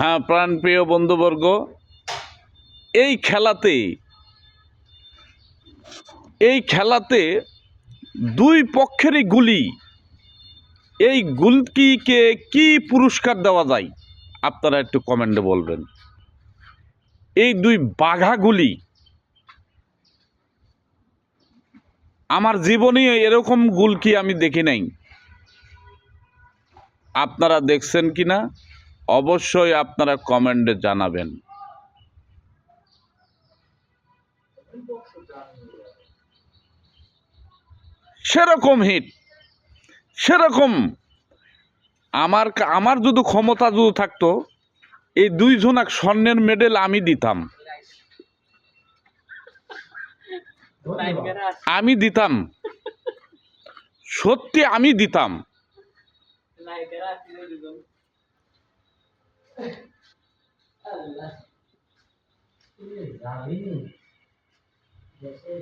হ্যাঁ প্রাণপ্রিয় বন্ধুবর্গ, এই খেলাতে এই খেলাতে দুই পক্ষেরই গুলি। এই গুলকিকে কি পুরস্কার দেওয়া যায়, আপনারা একটু কমেন্টে বলবেন। এই দুই বাঘা গুলি, আমার জীবনে এরকম গুলকি আমি দেখি নাই? আপনারা দেখছেন কি না অবশ্যই আপনারা কমেন্টে জানাবেন। সেরকম হিট, সেরকম। আমার আমার যদি ক্ষমতা যদি থাকতো, এই দুইজনাক স্বর্ণের মেডেল আমি দিতাম। আমি দিতাম। সত্যি আমি দিতাম। अल्लाह जैसे